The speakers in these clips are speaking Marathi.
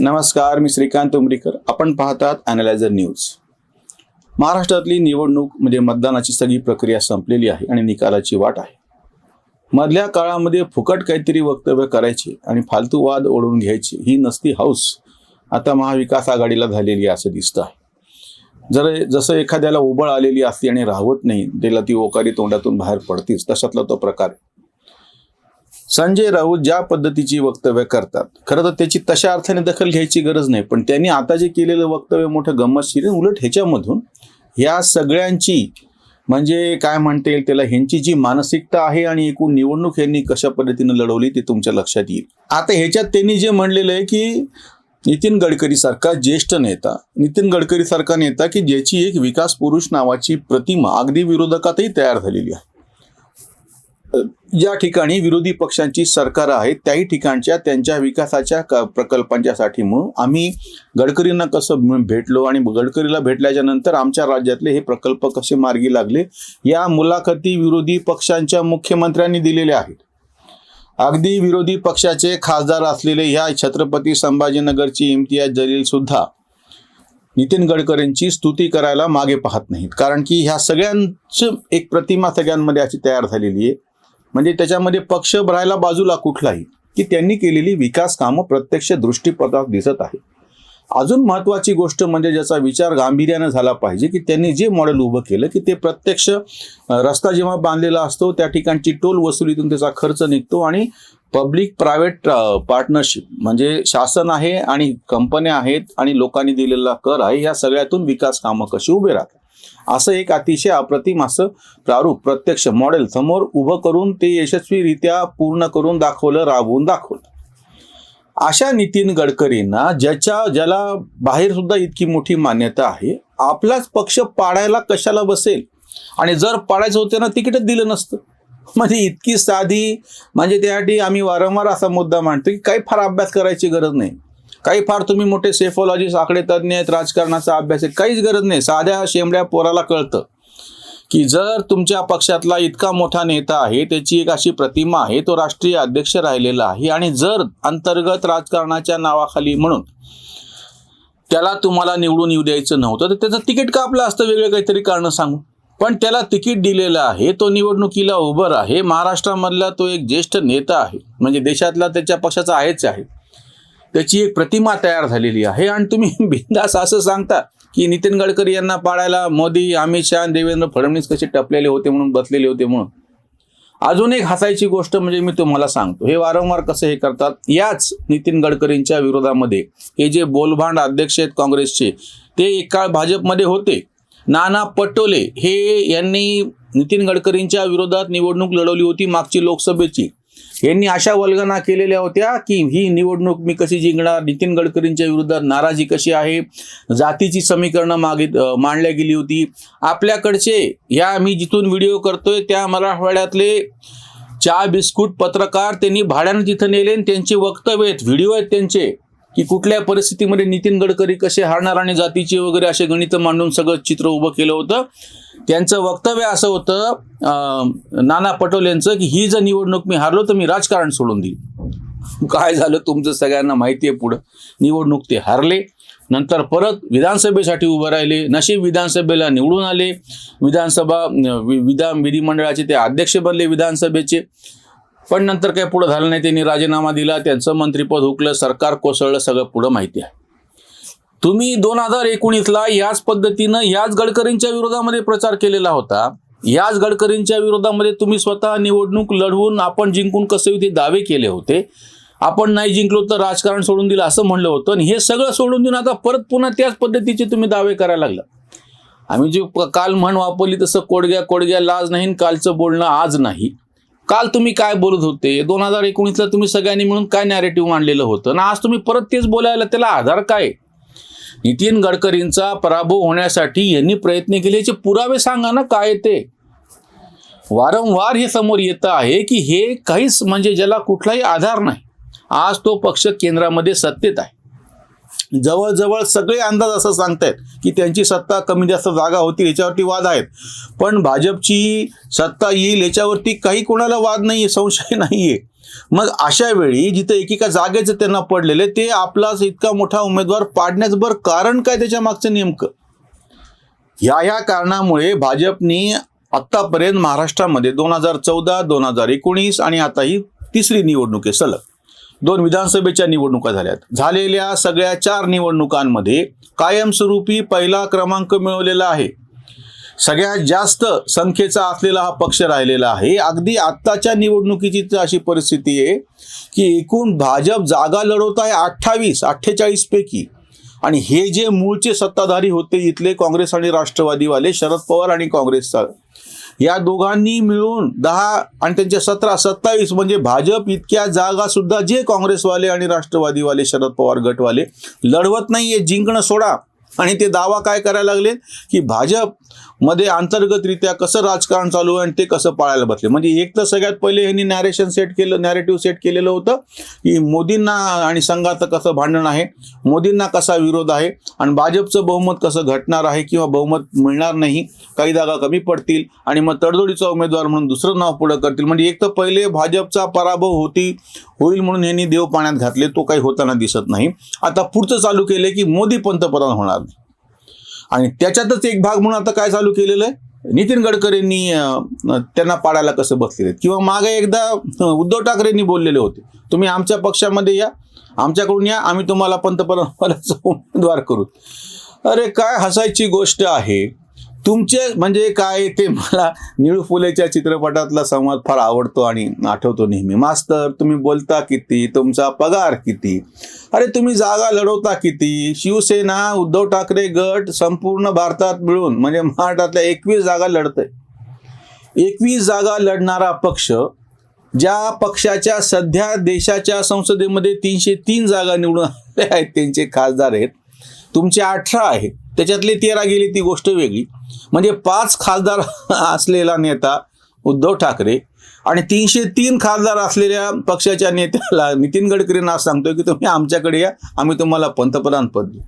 नमस्कार मी श्रीकांत उमरीकर. आपण पाहतात अनालायझर न्यूज महाराष्ट्रातली निवडणूक म्हणजे मतदानाची सगळी प्रक्रिया संपलेली आहे आणि निकालाची वाट आहे. मधल्या काळामध्ये फुकट काहीतरी वक्तव्य करायचे आणि फालतू वाद ओढून घ्यायचे ही नसती हौस आता महाविकास आघाडीला झालेली असं दिसतं आहे. जर जसं एखाद्याला उबळ आलेली असते आणि राहवत नाही त्याला ती ओकारी तोंडातून बाहेर पडतीच तशातला तो प्रकार आहे. संजय राऊत ज्या पद्धतीची वक्तव्य करतात खरं तर त्याची तशा अर्थाने दखल घ्यायची गरज नाही पण त्यांनी आता जे केलेलं वक्तव्य मोठं गंमतशीर आहे. उलट ह्याच्यामधून ह्या सगळ्यांची म्हणजे काय म्हणता येईल त्याला ह्यांची जी मानसिकता आहे आणि एकूण निवडणूक यांनी कशा पद्धतीनं लढवली ते तुमच्या लक्षात येईल आता ह्याच्यात त्यांनी जे म्हणलेलं आहे की नितीन गडकरी सारखा ज्येष्ठ नेता नितीन गडकरी सारखा नेता की ज्याची एक विकास पुरुष नावाची प्रतिमा अगदी विरोधकातही तयार झालेली आहे ज्या ठिकाणी विरोधी पक्षांची सरकार आहेत त्याही ठिकाणच्या त्यांच्या विकासाच्या क- प्रकल्पांच्यासाठी म्हणून आम्ही गडकरींना कसं भेटलो आणि गडकरीला भेटल्याच्या नंतर आमच्या राज्यातले हे प्रकल्प कसे मार्गी लागले या मुलाखती विरोधी पक्षांच्या मुख्यमंत्र्यांनी दिलेल्या आहेत. अगदी विरोधी पक्षाचे खासदार असलेले ह्या छत्रपती संभाजीनगरची इम्तियाज जलील सुद्धा नितीन गडकरींची स्तुती करायला मागे पाहत नाहीत. कारण की ह्या सगळ्यांचं एक प्रतिमा सगळ्यांमध्ये अशी तयार झालेली आहे. म्हणजे त्याच्यामध्ये पक्ष राहायला बाजूला कुठलाही की त्यांनी केलेली विकास कामं प्रत्यक्ष दृष्टीपथात दिसत आहे अजून महत्वाची गोष्ट म्हणजे ज्याचा विचार गांभीर्यानं झाला पाहिजे की त्यांनी जे मॉडेल उभं केलं की ते प्रत्यक्ष रस्ता जेव्हा बांधलेला असतो त्या ठिकाणची टोल वसुलीतून त्याचा खर्च निघतो आणि पब्लिक प्रायव्हेट पार्टनरशिप म्हणजे शासन आहे आणि कंपन्या आहेत आणि लोकांनी दिलेला कर आहे या सगळ्यातून विकास कामं कशी उभे राहतात. असं एक अतिशय अप्रतिम असं प्रारूप प्रत्यक्ष मॉडेल समोर उभं करून ते यशस्वीरित्या पूर्ण करून दाखवलं राबवून दाखवलं. अशा नितीन गडकरींना ज्याच्या ज्याला बाहेर सुद्धा इतकी मोठी मान्यता आहे आपलाच पक्ष पाडायला कशाला बसेल? आणि जर पाडायचं होतं ना तिकीटच दिलं नसतं. म्हणजे इतकी साधी म्हणजे त्यासाठी आम्ही वारंवार असा मुद्दा मांडतो की काही फार अभ्यास करायची गरज नाही. काही फार तुम्ही मोठे सेफोलॉजिस्ट आकडे तज्ज्ञ आहेत राजकारणाचा अभ्यास आहे काहीच गरज नाही. साध्या शेंबड्या पोराला कळतं की जर तुमच्या पक्षातला इतका मोठा नेता आहे त्याची एक अशी प्रतिमा आहे तो राष्ट्रीय अध्यक्ष राहिलेला आहे आणि जर अंतर्गत राजकारणाच्या नावाखाली म्हणून त्याला तुम्हाला निवडून येऊ द्यायचं नव्हतं तर त्याचं तिकीट कापलं असतं? वेगळं काहीतरी कारण सांगू पण त्याला तिकीट दिलेलं आहे तो निवडणुकीला उभं आहे. महाराष्ट्रामधला तो एक ज्येष्ठ नेता आहे म्हणजे देशातला त्याच्या पक्षाचा आहेच आहे. त्याची एक प्रतिमा तयार झालेली आहे. आणि तुम्ही बिंदास असं सांगता की नितीन गडकरी यांना पाळायला मोदी अमित शहा देवेंद्र फडणवीस कसे टपलेले होते म्हणून बसलेले होते म्हणून. अजून एक हसायची गोष्ट म्हणजे मी तुम्हाला सांगतो. हे वारंवार कसं हे करतात? याच नितीन गडकरींच्या विरोधामध्ये हे जे बोलभांड अध्यक्ष आहेत काँग्रेसचे ते एक काळ भाजपमध्ये होते. नाना पटोले हे यांनी नितीन गडकरींच्या विरोधात निवडणूक लढवली होती मागची लोकसभेची. यांनी अशा वल्गना केलेल्या होत्या की ही निवडणूक मी कशी जिंकणार? नितीन गडकरींच्या विरुद्ध नाराजी कशी आहे? जातीची समीकरणं मागित मांडल्या गेली होती. आपल्याकडचे या मी जिथून व्हिडिओ करतोय त्या मराठवाड्यातले चहा बिस्कुट पत्रकार त्यांनी भाड्यानं तिथं नेले आणि त्यांचे वक्तव्य आहेत व्हिडिओ आहेत त्यांचे की कुठल्या परिस्थितीमध्ये नितीन गडकरी कसे हारणार आणि जातीचे वगैरे असे गणित मांडून सगळं चित्र उभं केलं होतं. त्यांचं वक्तव्य असं होतं नाना पटोलेंचं की ही जर निवडणूक मी हारलो तर मी राजकारण सोडून देईल काय झालं तुमचं सगळ्यांना माहिती आहे पुढं. निवडणूक ते हारले नंतर परत विधानसभेसाठी उभं राहिले नशीब विधानसभेला निवडून आले. विधानसभा वि- विधान विधिमंडळाचे ते अध्यक्ष बनले विधानसभेचे. पण नंतर काही पुढं झालं नाही त्यांनी राजीनामा दिला त्यांचं मंत्रिपद हुकलं सरकार कोसळलं सगळं पुढं माहिती आहे. तुम्ही दोन हजार एकोणीसला याच पद्धतीनं याच गडकरींच्या विरोधामध्ये प्रचार केलेला होता. याच गडकरींच्या विरोधामध्ये तुम्ही स्वतः निवडणूक लढवून आपण जिंकून कसे ते दावे केले होते. आपण नाही जिंकलो तर राजकारण सोडून दिलं असं म्हणलं होतं. आणि हे सगळं सोडून देऊन आता परत पुन्हा त्याच पद्धतीचे तुम्ही दावे करायला लागला. आम्ही जी काल म्हण वापरली तसं कोडग्या कोडग्या लाज नाही आणि कालचं बोलणं आज नाही. काल तुम्ही काय बोलत होते? दोन हजार एकोणीसला तुम्ही सगळ्यांनी मिळून काय नॅरेटिव्ह मांडलेलं होतं? आणि आज तुम्ही परत तेच बोलायला त्याला आधार काय? नितीन गडकरींचा पराभव होण्यासाठी यांनी प्रयत्न केल्याचे पुरावे सांगा ना काय ते? वारंवार हे समोर येतं आहे की हे काहीच म्हणजे ज्याला कुठलाही आधार नाही. आज तो पक्ष केंद्रामध्ये सत्तेत आहे. जवळजवळ सगळे अंदाज असं सांगतायत की त्यांची सत्ता कमी जास्त जागा होतील याच्यावरती वाद आहेत. पण भाजपची सत्ता येईल याच्यावरती काही कोणाला वाद नाहीये संशय नाहीये. मग अशा वेळी जिथे एकेका जागेचं त्यांना पडलेले ते आपलाच इतका मोठा उमेदवार पाडण्याचं बरं कारण काय त्याच्या मागचं नेमकं? ह्या ह्या कारणामुळे भाजपनी आत्तापर्यंत महाराष्ट्रामध्ये दोन हजार चौदा दोन हजार एकोणीस आणि आता ही तिसरी निवडणूक आहे सलग. दोन विधानसभेच्या निवडणुका झाल्यात. झालेल्या सगळ्या चार निवडणुकांमध्ये कायमस्वरूपी पहिला क्रमांक मिळवलेला आहे. सगळ्यात जास्त संख्येचा असलेला हा पक्ष राहिलेला आहे. अगदी आत्ताच्या निवडणुकीची अशी परिस्थिती आहे की एकूण भाजप जागा लढवत आहे अठ्ठावीस अठ्ठेचाळीस पैकी. आणि हे जे मूळचे सत्ताधारी होते इथले काँग्रेस आणि राष्ट्रवादीवाले शरद पवार आणि काँग्रेसचा या दोघांनी मिळून दहा आणि त्यांचे सतरा सत्तावीस म्हणजे भाजप इतक्या जागा सुद्धा जे काँग्रेसवाले आणि राष्ट्रवादीवाले शरद पवार गटवाले लढवत नाहीये. जिंकणं सोडा. आणि ते दावा काय करायला लागले? की भाजपमध्ये अंतर्गतरित्या कसं राजकारण चालू आहे आणि ते कसं पाळायला बसले? म्हणजे एक तर सगळ्यात पहिले यांनी नॅरेशन सेट केलं नॅरेटिव्ह सेट केलेलं होतं की मोदींना आणि संघाचं कसं भांडण आहे मोदींना कसा विरोध आहे आणि भाजपचं बहुमत कसं घटणार आहे किंवा बहुमत मिळणार नाही काही जागा कमी पडतील आणि मग तडजोडीचा उमेदवार म्हणून दुसरं नाव पुढं करतील. म्हणजे एक तर पहिले भाजपचा पराभव होती होईल म्हणून यांनी देव पाण्यात घातले तो काही होताना दिसत नाही. आता पुढचं चालू केले की मोदी पंतप्रधान होणार नाही. आणि त्याच्यातच एक भाग म्हणून आता काय चालू केलेलं आहे? नितीन गडकरींनी त्यांना पाडायला कसं बसलेले किंवा मागे एकदा उद्धव ठाकरेंनी बोललेले होते तुम्ही आमच्या पक्षामध्ये या आमच्याकडून या आम्ही तुम्हाला पंतप्रधान पदाचा उमेदवार करू. अरे काय हसायची गोष्ट आहे. तुमचे म्हणजे काय ते मला निळू फुलेच्या चित्रपटातला संवाद फार आवडतो आणि आठवतो नेहमी. मास्तर तुम्ही बोलता किती? तुमचा पगार किती? अरे तुम्ही जागा लढवता किती? शिवसेना उद्धव ठाकरे गट संपूर्ण भारतात मिळून म्हणजे महाराष्ट्रातल्या एकवीस जागा लढतंय. एकवीस जागा लढणारा पक्ष ज्या पक्षाच्या सध्या देशाच्या संसदेमध्ये तीनशे तीन जागा निवडून आलेल्या आहेत त्यांचे खासदार आहेत. तुमचे अठरा आहेत. त्याच्यातले तेरा गेली ती गोष्ट वेगळी. म्हणजे पाच खासदार असलेला नेता उद्धव ठाकरे आणि तीनशे तीन खासदार असलेल्या पक्षाच्या नेत्याला नितीन गडकरींना सांगतोय की तुम्ही आमच्याकडे या आम्ही तुम्हाला पंतप्रधान पद देऊ.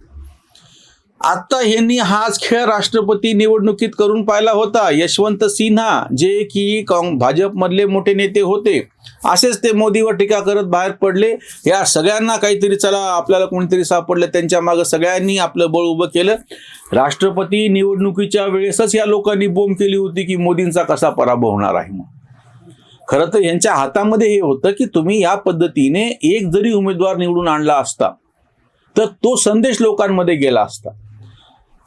आता यांनी हाच खेळ राष्ट्रपती निवडणुकीत करून पाहिला होता. यशवंत सिन्हा जे की काँग भाजपमधले मोठे नेते होते. असेच ते मोदीवर टीका करत बाहेर पडले. या सगळ्यांना काहीतरी चला आपल्याला कोणीतरी सापडलं. त्यांच्या मागं सगळ्यांनी आपलं बळ उभं केलं. राष्ट्रपती निवडणुकीच्या वेळेसच या लोकांनी बोंब केली होती की मोदींचा कसा पराभव होणार आहे म्हणून. खरं तर यांच्या हातामध्ये हे होतं की तुम्ही या पद्धतीने एक जरी उमेदवार निवडून आणला असता तर तो संदेश लोकांमध्ये गेला असता.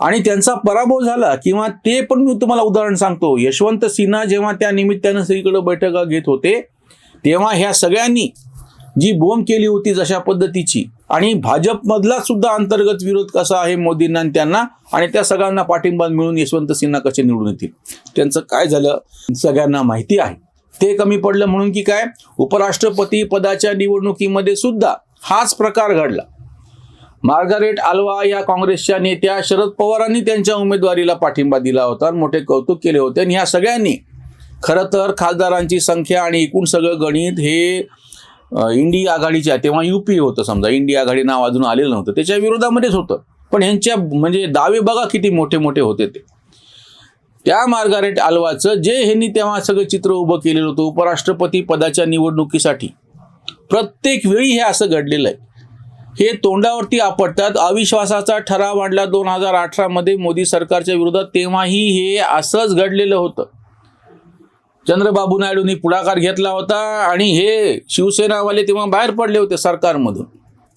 आणि त्यांचा पराभव झाला किंवा ते पण मी तुम्हाला उदाहरण सांगतो. यशवंत सिन्हा जेव्हा त्या निमित्तानं सगळीकडे बैठका घेत होते तेव्हा ह्या सगळ्यांनी जी बोंब केली होती जशा पद्धतीची आणि भाजपमधला सुद्धा अंतर्गत विरोध कसा आहे मोदींना त्यांना आणि त्या सगळ्यांना पाठिंबा मिळून यशवंत सिन्हा कसे निवडून येतील? त्यांचं काय झालं? सगळ्यांना माहिती आहे. ते कमी पडलं म्हणून की काय? उपराष्ट्रपती पदाच्या निवडणुकीमध्ये सुद्धा हाच प्रकार घडला. मार्गारेट आल्वा या काँग्रेसच्या नेत्या शरद पवारांनी त्यांच्या उमेदवारीला पाठिंबा दिला होता आणि मोठे कौतुक केले होते. आणि ह्या सगळ्यांनी खरं तर खासदारांची संख्या आणि एकूण सगळं गणित हे इंडिया आघाडीच्या तेव्हा युपी होतं समजा. इंडी आघाडी नाव अजून आलेलं नव्हतं. त्याच्या विरोधामध्येच होतं. पण ह्यांच्या म्हणजे दावे बघा किती मोठे मोठे होते ते. त्या मार्गारेट आल्वाचं जे ह्यांनी तेव्हा सगळं चित्र उभं केलेलं होतं उपराष्ट्रपती पदाच्या निवडणुकीसाठी. प्रत्येक वेळी हे असं घडलेलं आहे. हे तोंडावरती आपटतात. अविश्वासाचा ठराव आणला दोन हजार अठरामध्ये मोदी सरकारच्या विरोधात. तेव्हाही हे असंच घडलेलं होतं. चंद्रबाबू नायडूंनी पुढाकार घेतला होता आणि हे शिवसेनावाले तेव्हा बाहेर पडले होते सरकारमधून.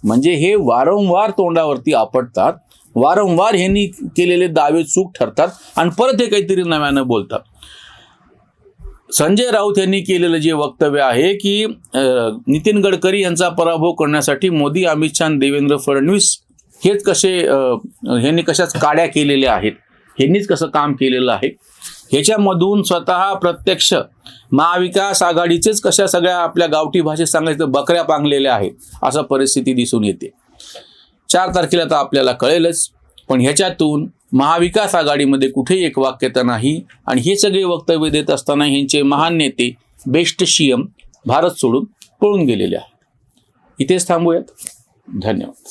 म्हणजे हे वारंवार तोंडावरती आपटतात. वारंवार ह्यांनी केलेले दावे चूक ठरतात आणि परत हे काहीतरी नव्यानं बोलतात. संजय राऊत यांनी केलेलं जे वक्तव्य आहे की नितीन गडकरी यांचा पराभव करण्यासाठी मोदी अमित शहा देवेंद्र फडणवीस हेच कसे ह्यांनी कशाच काड्या केलेल्या आहेत? ह्यांनीच कसं काम केलेलं आहे? ह्याच्यामधून स्वतः प्रत्यक्ष महाविकास आघाडीचेच कशा सगळ्या आपल्या गावठी भाषेत सांगायचं बकऱ्या पांगलेल्या आहेत असं परिस्थिती दिसून येते. चार तारखेला तर आपल्याला कळेलच पण ह्याच्यातून महाविकास आघाडीमध्ये कुठेही एक वाक्यता नाही. आणि हे सगळे वक्तव्य देत असताना ह्यांचे महान नेते बेस्ट सीएम भारत सोडून पळून गेलेले आहेत. इथेच थांबूयात. धन्यवाद.